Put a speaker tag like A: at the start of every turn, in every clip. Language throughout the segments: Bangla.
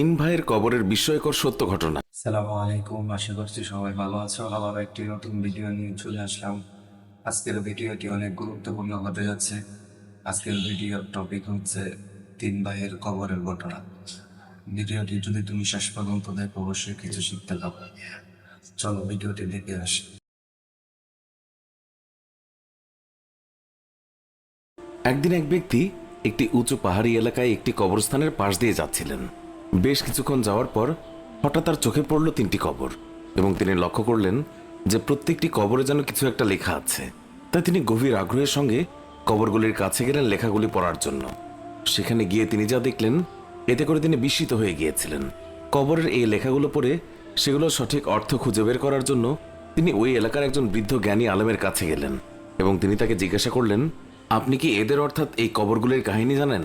A: তিন ভাইয়ের কবরের বিস্ময়কর সত্য ঘটনা।
B: সালামু আলাইকুম আশা করছি সবাই ভালো আছো। আবার একটি নতুন ভিডিও নিয়ে চলে আসলাম। আজকের ভিডিওটি অনেক গুরুত্বপূর্ণ হতে যাচ্ছে। আজকের ভিডিওর টপিক হচ্ছে তিন ভাইয়ের কবরের ঘটনা। ভিডিওটি যদি তুমি শেষ পর্যন্ত দেখো অবশ্যই কিছু শিখতে পারবে চলো ভিডিওটি দেখে আসি।
A: একদিন এক ব্যক্তি একটি উঁচু পাহাড়ি এলাকায় একটি কবরস্থানের পাশ দিয়ে যাচ্ছিলেন। বেশ কিছুক্ষণ যাওয়ার পর হঠাৎ তার চোখে পড়ল তিনটি কবর এবং তিনি লক্ষ্য করলেন যে প্রত্যেকটি কবরে যেন কিছু একটা লেখা আছে। তাই তিনি গভীর আগ্রহের সঙ্গে কবরগুলির কাছে গেলেন লেখাগুলি পড়ার জন্য। সেখানে গিয়ে তিনি যা দেখলেন, এতে করে তিনি বিস্মিত হয়ে গিয়েছিলেন। কবরের এই লেখাগুলো পড়ে সেগুলোর সঠিক অর্থ খুঁজে বের করার জন্য তিনি ওই এলাকার একজন বৃদ্ধ জ্ঞানী আলেমের কাছে গেলেন এবং তিনি তাকে জিজ্ঞাসা করলেন, আপনি কি এদের অর্থাৎ এই কবরগুলির কাহিনী জানেন?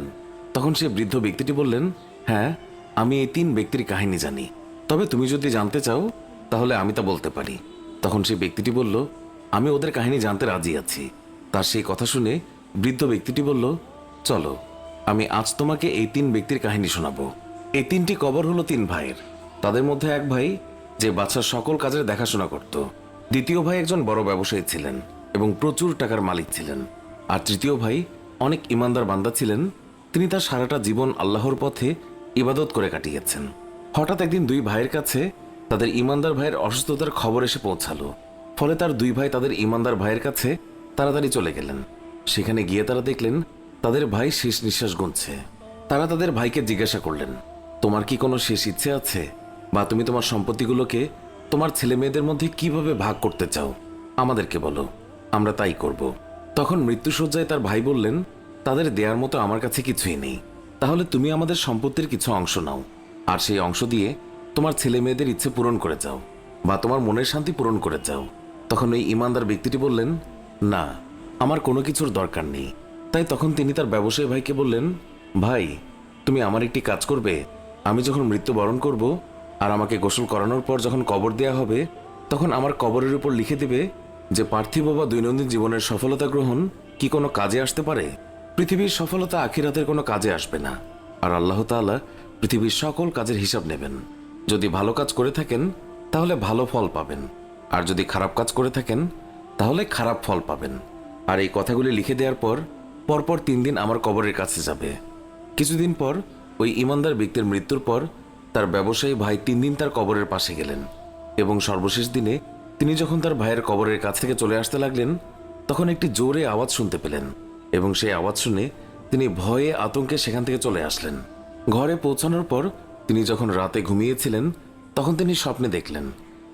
A: তখন সে বৃদ্ধ ব্যক্তিটি বললেন হ্যাঁ আমি এই তিন ব্যক্তির কাহিনী জানি। তবে তুমি যদি জানতে চাও, তাহলে আমি তা বলতে পারি। তখন সেই ব্যক্তিটি বলল, আমি ওদের কাহিনী জানতে রাজি আছি। তার সেই কথা শুনে বৃদ্ধ ব্যক্তিটি বলল, চলো, আমি আজ তোমাকে এই তিন ব্যক্তির কাহিনী শোনাবো। এই তিনটি কবর হলো তিন ভাইয়ের। তাদের মধ্যে এক ভাই, যে বাচ্চার সকল কাজের দেখাশোনা করত। দ্বিতীয় ভাই একজন বড় ব্যবসায়ী ছিলেন এবং প্রচুর টাকার মালিক ছিলেন। আর তৃতীয় ভাই অনেক ইমানদার বান্দা ছিলেন। তিনি তার সারাটা জীবন আল্লাহর পথে ইবাদত করে কাটিয়েছেন। হঠাৎ একদিন দুই ভাইয়ের কাছে তাদের ইমানদার ভাইয়ের অসুস্থতার খবর এসে পৌঁছালো। ফলে তার দুই ভাই তাদের ইমানদার ভাইয়ের কাছে তাড়াতাড়ি চলে গেলেন। সেখানে গিয়ে তারা দেখলেন, তাদের ভাই শেষ নিঃশ্বাস গুনছে। তারা তাদের ভাইকে জিজ্ঞাসা করলেন, তোমার কি কোনো শেষ ইচ্ছে আছে? বা তুমি তোমার সম্পত্তিগুলোকে তোমার ছেলে মেয়েদের মধ্যে কীভাবে ভাগ করতে চাও? আমাদেরকে বলো, আমরা তাই করব। তখন মৃত্যুসজ্জায় তার ভাই বললেন, তাদের দেয়ার মতো আমার কাছে কিছুই নেই। তাহলে তুমি আমাদের সম্পত্তির কিছু অংশ নাও, আর সেই অংশ দিয়ে তোমার ছেলে মেয়েদের ইচ্ছে পূরণ করে যাও, বা তোমার মনের শান্তি পূরণ করে যাও। তখন ওই ইমানদার ব্যক্তিটি বললেন, না, আমার কোনো কিছুর দরকার নেই। তাই তখন তিনি তার ব্যবসায়ী ভাইকে বললেন, ভাই, তুমি আমার একটি কাজ করবে। আমি যখন মৃত্যুবরণ করব, আর আমাকে গোসল করানোর পর যখন কবর দেয়া হবে, তখন আমার কবরের উপর লিখে দেবে যে, পার্থিব বা দৈনন্দিন জীবনের সফলতা গ্রহণ কি কোনো কাজে আসতে পারে পৃথিবীর সফলতা আখিরাতের কোনো কাজে আসবে না। আর আল্লাহ তাআলা পৃথিবীর সকল কাজের হিসাব নেবেন। যদি ভালো কাজ করে থাকেন, তাহলে ভালো ফল পাবেন। আর যদি খারাপ কাজ করে থাকেন, তাহলে খারাপ ফল পাবেন। আর এই কথাগুলি লিখে দেওয়ার পর, পরপর তিন দিন আমার কবরের কাছে যাবে। কিছুদিন পর, ওই ইমানদার ব্যক্তির মৃত্যুর পর, তার ব্যবসায়ী ভাই তিন দিন তার কবরের পাশে গেলেন। এবং সর্বশেষ দিনে তিনি যখন তার ভাইয়ের কবরের কাছ থেকে চলে আসতে লাগলেন, তখন একটি জোরে আওয়াজ শুনতে পেলেন। এবং সেই আওয়াজ শুনে তিনি ভয়ে আতঙ্কে সেখান থেকে চলে আসলেন। ঘরে পৌঁছানোর পর তিনি যখন রাতে ঘুমিয়েছিলেন, তখন তিনি স্বপ্নে দেখলেন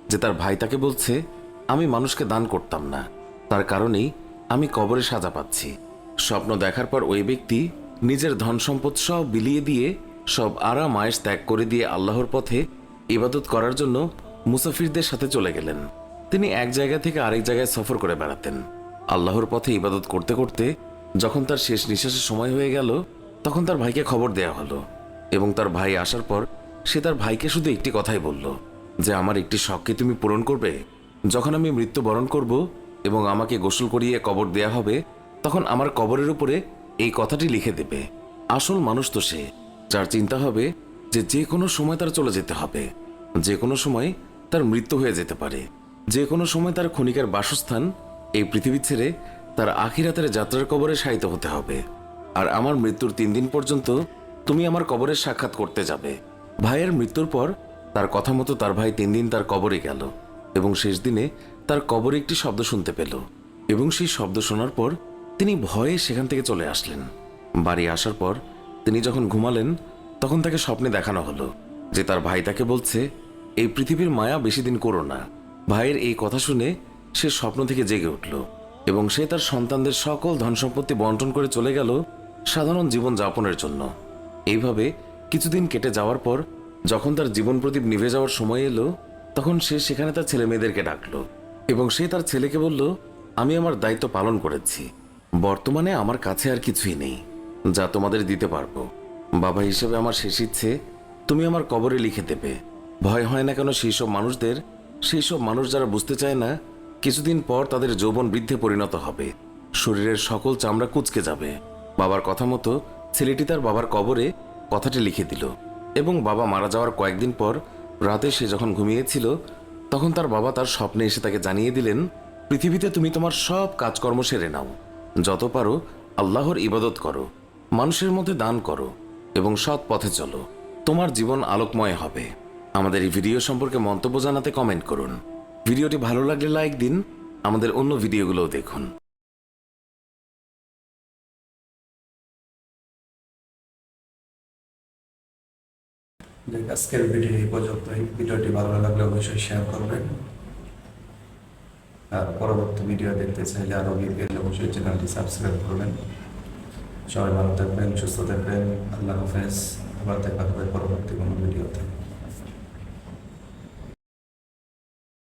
A: যে তার ভাই তাকে বলছে, আমি মানুষকে দান করতাম না। তার কারণেই আমি কবরে সাজা পাচ্ছি। স্বপ্ন দেখার পর ওই ব্যক্তি নিজের ধন সম্পদ সব বিলিয়ে দিয়ে, সব আরাম আয়েস ত্যাগ করে দিয়ে আল্লাহর পথে ইবাদত করার জন্য মুসাফিরদের সাথে চলে গেলেন। তিনি এক জায়গা থেকে আরেক জায়গায় সফর করে বেড়াতেন। আল্লাহর পথে ইবাদত করতে করতে যখন তার শেষ নিঃশ্বাসের সময় হয়ে গেল, তখন তার ভাইকে খবর দেয়া হলো এবং তার ভাই আসার পর সে তার ভাইকে শুধু একটি কথাই বলল যে, আমার একটি শখকে তুমি পূরণ করবে। যখন আমি মৃত্যুবরণ করব এবং আমাকে গোসল করিয়ে কবর দেয়া হবে, তখন আমার কবরের উপরে এই কথাটি লিখে দেবে। আসল মানুষ তো সে, যার চিন্তা হবে যে যে কোনো সময় তার চলে যেতে হবে। যে কোনো সময় তার মৃত্যু হয়ে যেতে পারে। যে কোনো সময় তার ক্ষণিকার বাসস্থান এই পৃথিবী ছেড়ে তার আখিরাতের যাত্রার কবরে শায়িত হতে হবে। আর আমার মৃত্যুর তিন দিন পর্যন্ত তুমি আমার কবরের সাক্ষাৎ করতে যাবে। ভাইয়ের মৃত্যুর পর তার কথা মতো তার ভাই তিন দিন তার কবরে গেল এবং শেষ দিনে তার কবরে একটি শব্দ শুনতে পেল এবং সেই শব্দ শোনার পর তিনি ভয়ে সেখান থেকে চলে আসলেন। বাড়ি আসার পর তিনি যখন ঘুমালেন, তখন তাকে স্বপ্নে দেখানো হলো যে তার ভাই তাকে বলছে, এই পৃথিবীর মায়া বেশি দিন করো না। ভাইয়ের এই কথা শুনে সে স্বপ্ন থেকে জেগে উঠল। এবং সে তার সন্তানদের সকল ধন সম্পত্তি বন্টন করে চলে গেল সাধারণ জীবন যাপনের জন্য। এইভাবে কিছুদিন কেটে যাওয়ার পর, যখন তার জীবন প্রদীপ নিভে যাওয়ার সময় এলো, তখন সে সেখানে তার ছেলে মেয়েদেরকে ডাকলো এবং সে তার ছেলেকে বলল, আমি আমার দায়িত্ব পালন করেছি। বর্তমানে আমার কাছে আর কিছুই নেই। যা তোমাদের দিতে পারব। বাবা হিসেবে আমার শেষ ইচ্ছে, তুমি আমার কবরে লিখে দেবে। ভয় হয় না কেন সেই সব মানুষদের? সেই সব মানুষ যারা বুঝতে চায় না কিছুদিন পর তাদের যৌবন বৃদ্ধে পরিণত হবে। শরীরের সকল চামড়া কুচকে যাবে। বাবার কথা মতো ছেলেটি তার বাবার কবরে কথাটি লিখে দিল এবং বাবা মারা যাওয়ার কয়েকদিন পর রাতে সে যখন ঘুমিয়েছিল, তখন তার বাবা তার স্বপ্নে এসে তাকে জানিয়ে দিলেন, পৃথিবীতে তুমি তোমার সব কাজকর্ম সেরে নাও। যত পারো আল্লাহর ইবাদত করো, মানুষের মধ্যে দান করো এবং সৎ পথে চলো। তোমার জীবন আলোকময় হবে। আমাদের এই ভিডিও সম্পর্কে মন্তব্য জানাতে কমেন্ট করুন। ভিডিওটি ভালো লাগলে লাইক দিন। আমাদের অন্য ভিডিওগুলোও দেখুন।
B: আজকের ভিডিও এই পর্যন্তই। ভিডিওটি ভালো লাগলে অবশ্যই শেয়ার করবেন। আর পরবর্তী ভিডিও দেখতে চাইলে আরও বিপিএল অবশ্যই চ্যানেলটি সাবস্ক্রাইব করবেন। সবাই ভালো থাকবেন, সুস্থ থাকবেন। আল্লাহ হাফেজ। আবার দেখা হবে পরবর্তী কোনো ভিডিওতে।